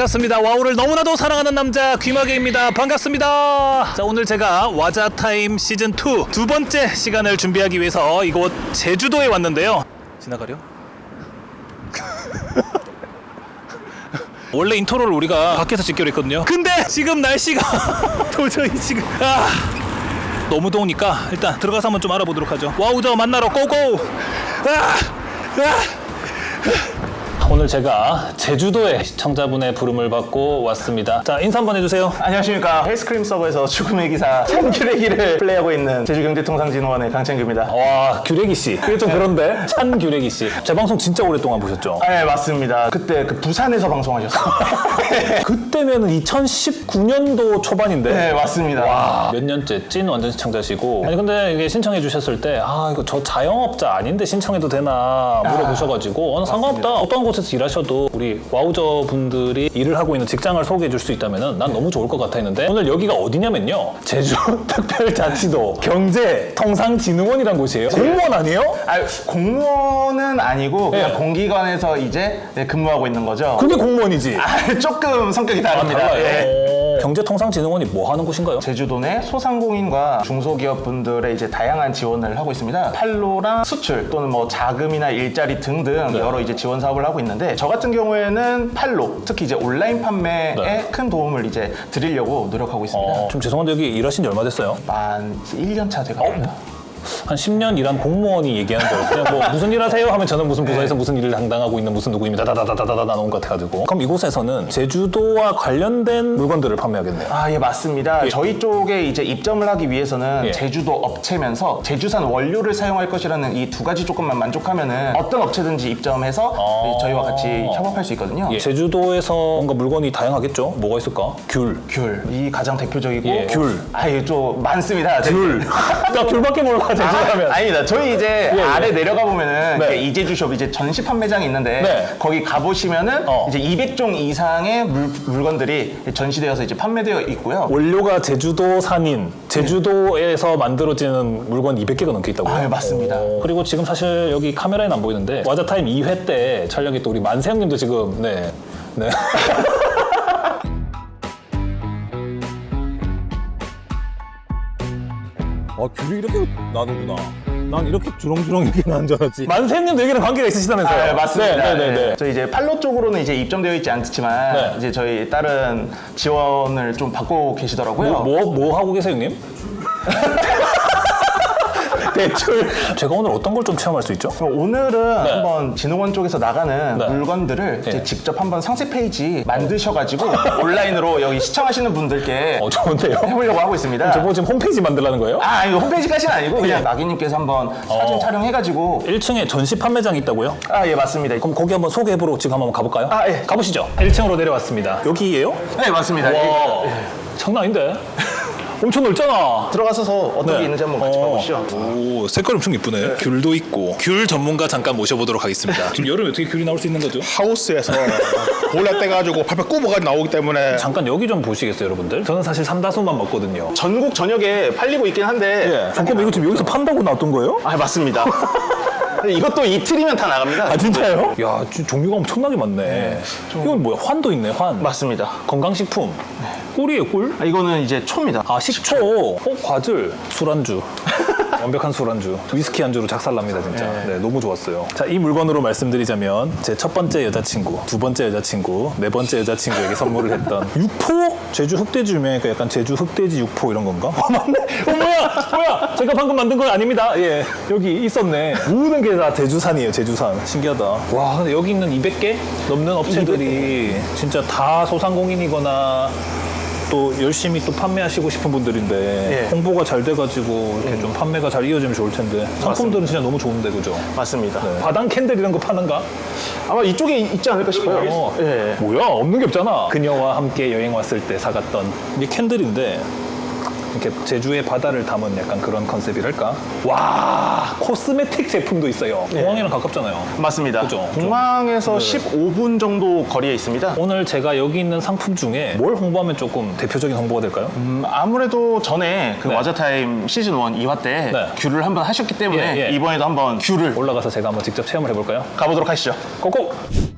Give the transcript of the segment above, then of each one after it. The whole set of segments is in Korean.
반갑습니다. 와우를 너무나도 사랑하는 남자 귀마개입니다. 반갑습니다. 자 오늘 제가 와자 타임 시즌 2 두 번째 시간을 준비하기 위해서 이곳 제주도에 왔는데요. 지나가려? 원래 인트로를 우리가 밖에서 찍기로 했거든요. 근데 지금 날씨가 도저히 지금 아 너무 더우니까 일단 들어가서 한번 좀 알아보도록 하죠. 와우저 만나러 고고. 아, 아. 오늘 제가 제주도에 시청자분의 부름을 받고 왔습니다. 자 인사 한번 해주세요. 안녕하십니까 헬스크림 서버에서 죽음의 기사 찬규레기를 플레이하고 있는 제주경제통상진흥원의 강창규입니다 와 규래기 씨. 그게 좀 그런데 찬 규래기 씨. 제 방송 진짜 오랫동안 보셨죠? 아, 네 맞습니다 그때 그 부산에서 방송하셨어요 그때면은 2019년도 초반인데. 네 맞습니다 와, 몇 년째 찐 완전 시청자시고 아니 근데 이게 신청해 주셨을 때 아 이거 저 자영업자 아닌데 신청해도 되나 물어보셔가지고 어, 상관없다 어떤 곳에서 일하셔도 우리 와우저 분들이 일을 하고 있는 직장을 소개해 줄 수 있다면은 난 너무 좋을 것 같아 했는데 오늘 여기가 어디냐면요 제주 특별자치도 경제통상진흥원이란 곳이에요 공무원 아니에요? 아, 공무원은 아니고 그냥 네. 공기관에서 이제 네, 근무하고 있는 거죠 그게 공무원이지 아, 조금 성격이 다릅니다 예. 오. 경제통상진흥원이 뭐 하는 곳인가요? 제주도 내 소상공인과 중소기업 분들의 이제 다양한 지원을 하고 있습니다. 판로랑 수출 또는 뭐 자금이나 일자리 등등 네. 여러 이제 지원 사업을 하고 있는데 저 같은 경우에는 판로 특히 이제 온라인 판매에 네. 큰 도움을 이제 드리려고 노력하고 있습니다. 어, 좀 죄송한데 여기 일하신 지 얼마 됐어요? 만 1년 차 돼갑니다. 한 10년 일한 공무원이 얘기하는 거예요. 그냥 뭐 무슨 일 하세요 하면 저는 무슨 부서에서 무슨 일을 담당하고 있는 무슨 누구입니다. 다다다다다다 나온 것 같아가지고. 그럼 이곳에서는 제주도와 관련된 물건들을 판매하겠네요. 아, 예, 맞습니다. 예. 저희 쪽에 이제 입점을 하기 위해서는 예. 제주도 업체면서 제주산 원료를 사용할 것이라는 이 두 가지 조건만 만족하면은 어떤 업체든지 입점해서 아. 저희와 같이 협업할 수 있거든요. 예. 제주도에서 뭔가 물건이 다양하겠죠? 뭐가 있을까? 귤. 귤. 이 가장 대표적이고 예. 귤. 아, 이게 좀 많습니다. 귤. 나 귤밖에 몰라, 제주하면. 아, 아니다. 저희 이제 예, 예. 아래 내려가 보면은 네. 이제 이제주숍 이제 전시 판매장이 있는데 네. 거기 가 보시면은 어. 이제 200종 이상의 물, 물건들이 전시되어서 이제 판매되어 있고요. 원료가 제주도 산인, 제주도에서 만들어지는 물건 200개가 넘게 있다고요? 아, 예, 맞습니다. 오. 그리고 지금 사실 여기 카메라에는 안 보이는데 와자타임 2회 때 촬영했던 우리 만세 형님도 지금 네. 네. 아 귤이 이렇게 나는구나. 난 이렇게 주렁주렁 이렇게 나는 줄 알았지. 만세형님도 여기랑 관계가 있으시다면서요? 아, 예, 맞습니다. 네, 네, 네. 예. 저희 이제 팔로 쪽으로는 이제 입점되어 있지 않지만 네. 이제 저희 다른 지원을 좀 받고 계시더라고요. 뭐, 뭐, 뭐 하고 계세요, 형님? 대출. 제가 오늘 어떤 걸 좀 체험할 수 있죠? 그럼 오늘은 한번 진흥원 쪽에서 나가는 네. 물건들을 이제 예. 직접 한번 상세 페이지 만드셔가지고 온라인으로 여기 시청하시는 분들께 어, 좋은데요? 해보려고 하고 있습니다. 저거 지금 홈페이지 만들라는 거예요? 아, 이거 홈페이지까지는 아니고 그냥 예. 마기님께서 한번 사진 어. 촬영해가지고 1층에 전시 판매장이 있다고요? 아, 예, 맞습니다. 그럼 거기 한번 소개해보러 지금 한번 가볼까요? 아, 예. 가보시죠. 1층으로 내려왔습니다. 여기예요? 네, 맞습니다. 와, 예. 장난 아닌데? 엄청 넓잖아. 들어가서서 어떻게 네. 있는지 한번 같이 어. 봐보시죠. 오, 색깔 엄청 이쁘네. 귤도 있고. 귤 전문가 잠깐 모셔보도록 하겠습니다. 지금 여름에 어떻게 귤이 나올 수 있는 거죠? 하우스에서 볼라 떼가지고 팔팔 굽어가 나오기 때문에 잠깐 여기 좀 보시겠어요, 여러분들? 저는 사실 삼다수만 먹거든요. 전국 전역에 팔리고 있긴 한데 예. 잠깐만, 이거 지금 여기서 판다고 나왔던 거예요? 아, 맞습니다. 근데 이것도 이틀이면 다 나갑니다. 아, 진짜요? 야, 지- 종류가 엄청나게 많네. 이건 뭐야? 환도 있네, 환. 맞습니다. 건강식품. 꿀이에요, 꿀? 아, 이거는 이제 초입니다. 아, 식초. 어, 과즙. 술안주. 완벽한 술안주. 위스키 안주로 작살납니다, 진짜. 네. 너무 좋았어요. 자, 이 물건으로 말씀드리자면 제 첫 번째 여자친구, 두 번째 여자친구, 네 번째 여자친구에게 선물을 했던 육포? 제주 흑돼지 유명하니까 약간 제주 흑돼지 육포 이런 건가? 어, 맞네. 어, 뭐야? 뭐야? 제가 방금 만든 건 아닙니다. 예. 여기 있었네. 모든 게 다 제주산이에요, 제주산. 신기하다. 와, 근데 여기 있는 200개 넘는 업체들이 진짜 다 소상공인이거나 또 열심히 또 판매하시고 싶은 분들인데 예. 홍보가 잘 돼가지고 이렇게 좀 판매가 잘 이어지면 좋을 텐데 상품들은 진짜 너무 좋은데 그죠? 맞습니다. 네. 바당 캔들 이런 거 파는가? 아마 이쪽에 있지 않을까 싶어요. 어. 예. 뭐야 없는 게 없잖아 그녀와 함께 여행 왔을 때 사갔던 이게 캔들인데 이렇게 제주의 바다를 담은 약간 그런 컨셉이랄까? 와 코스메틱 제품도 있어요 공항이랑 가깝잖아요 맞습니다. 그죠? 공항에서 15분 정도 거리에 있습니다. 오늘 제가 여기 있는 상품 중에 뭘 홍보하면 조금 대표적인 홍보가 될까요? 음, 아무래도 전에 그 네. 와자타임 시즌 1 2화 때 네. 귤을 한번 하셨기 때문에 예, 예. 이번에도 한번 귤을 올라가서 제가 한번 직접 체험을 해볼까요? 가보도록 하시죠. 고고!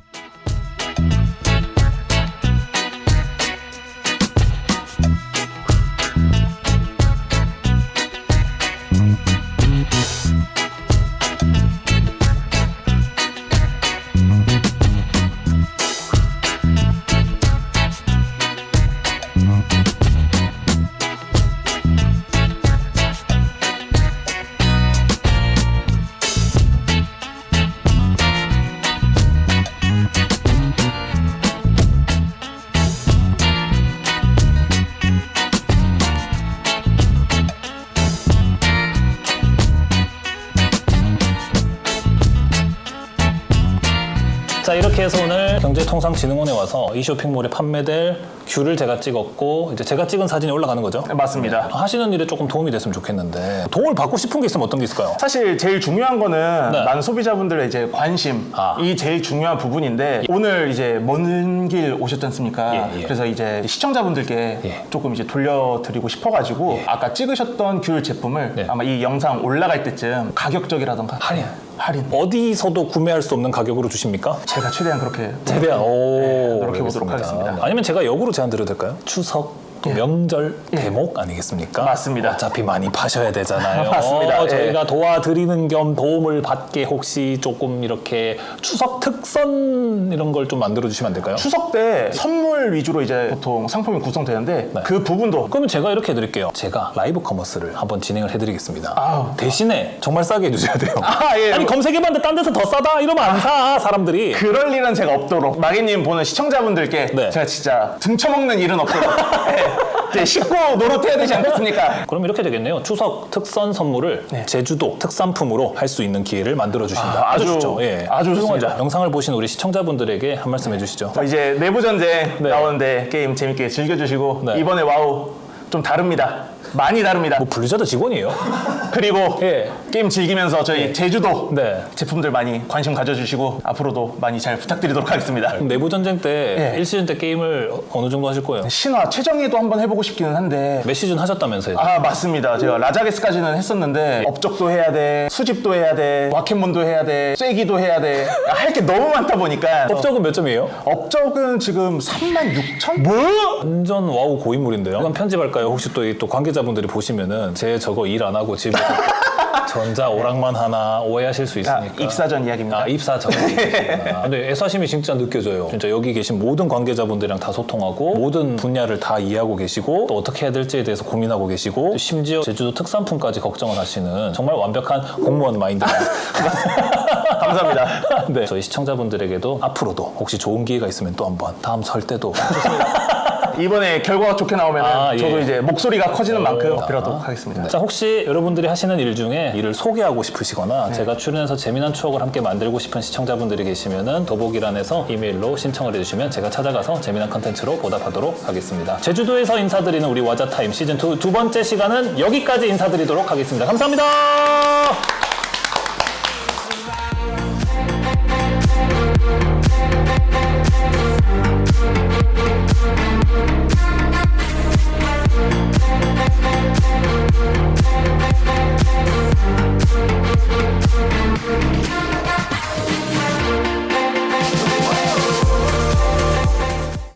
자 이렇게 해서 오늘 경제통상진흥원에 와서 이 쇼핑몰에 판매될 귤을 제가 찍었고 이제 제가 찍은 사진이 올라가는 거죠. 맞습니다. 하시는 일에 조금 도움이 됐으면 좋겠는데 도움을 받고 싶은 게 있으면 어떤 게 있을까요? 사실 제일 중요한 거는 네. 많은 소비자분들의 이제 관심 아. 이 제일 중요한 부분인데 오늘 이제 먼 길 오셨지 않습니까? 예, 예. 그래서 이제 시청자분들께 예. 조금 이제 돌려드리고 싶어가지고 아까 찍으셨던 귤 제품을 네. 아마 이 영상 올라갈 때쯤 가격적이라던가 할인. 할인 어디서도 구매할 수 없는 가격으로 주십니까? 제가 최대한 그렇게 최대한 오 노력해 보도록 알겠습니다. 하겠습니다. 아니면 제가 역으로 제안 드려도 될까요? 추석 또 명절 대목 아니겠습니까? 맞습니다. 어차피 많이 파셔야 되잖아요. 맞습니다. 어, 예. 저희가 도와드리는 겸 도움을 받게 혹시 조금 이렇게 추석 특선 이런 걸 좀 만들어 주시면 안 될까요? 추석 때 선물 위주로 이제 보통 상품이 구성되는데 네. 그 부분도 그러면 제가 이렇게 해드릴게요. 제가 라이브 커머스를 한번 진행을 해드리겠습니다. 아우. 대신에 정말 싸게 해주셔야 돼요. 아, 예. 아니 검색해봤는데 딴 데서 더 싸다 이러면 안 사 사람들이. 그럴 일은 제가 없도록 마개님 보는 시청자분들께 네. 제가 진짜 등쳐먹는 일은 없도록 네. 이제 씻고 노릇해야 되지 않겠습니까? 그럼 이렇게 되겠네요. 추석 특선 선물을 제주도 특산품으로 할 수 있는 기회를 만들어 주신다. 네. 아, 아주- 좋죠. 예. 아주 훌륭하죠. 좋습니다. 영상을 보신 우리 시청자분들에게 한 말씀 해주시죠. 이제 내부 전쟁 네. 나오는데 게임 재밌게 즐겨주시고 네. 이번에 와우 좀 다릅니다. 많이 다릅니다. 뭐 블리자드 직원이에요? 그리고 예. 게임 즐기면서 저희 제주도 네. 제품들 많이 관심 가져주시고 앞으로도 많이 잘 부탁드리도록 하겠습니다. 그럼 내부 전쟁 때 예. 1시즌 때 게임을 어느 정도 하실 거예요? 신화 최정예도 한번 해보고 싶기는 한데 몇 시즌 하셨다면서요? 아 맞습니다. 제가 라자게스까지는 했었는데 업적도 해야 돼, 수집도 해야 돼, 와켓몬도 해야 돼, 쐐기도 해야 돼. 할 게 너무 많다 보니까 업적은 몇 점이에요? 업적은 지금 3만 6천? 뭐? 완전 와우 고인물인데요. 이건 편집할까요? 혹시 또, 이- 또 관계자 분들이 보시면은 제 저거 일 안 하고 집에 전자 오락만 하나 오해하실 수 아, 있으니까. 입사 전 이야기입니다. 아, 입사 전이시구나. 근데 애사심이 진짜 느껴져요. 진짜 여기 계신 모든 관계자분들이랑 다 소통하고 모든 분야를 다 이해하고 계시고 또 어떻게 해야 될지에 대해서 고민하고 계시고 심지어 제주도 특산품까지 걱정을 하시는 정말 완벽한 공무원 마인드. 감사합니다. 네, 저희 시청자분들에게도 앞으로도 혹시 좋은 기회가 있으면 또 한번 다음 설 때도 이번에 결과가 좋게 나오면 아, 예. 저도 이제 목소리가 커지는 만큼 아. 그러도록 하겠습니다. 자 혹시 여러분들이 하시는 일 중에 일을 소개하고 싶으시거나 제가 출연해서 재미난 추억을 함께 만들고 싶은 시청자분들이 계시면은 더보기란에서 이메일로 신청을 해주시면 제가 찾아가서 재미난 컨텐츠로 보답하도록 하겠습니다. 제주도에서 인사드리는 우리 와자타임 시즌 2두 번째 시간은 여기까지 인사드리도록 하겠습니다. 감사합니다.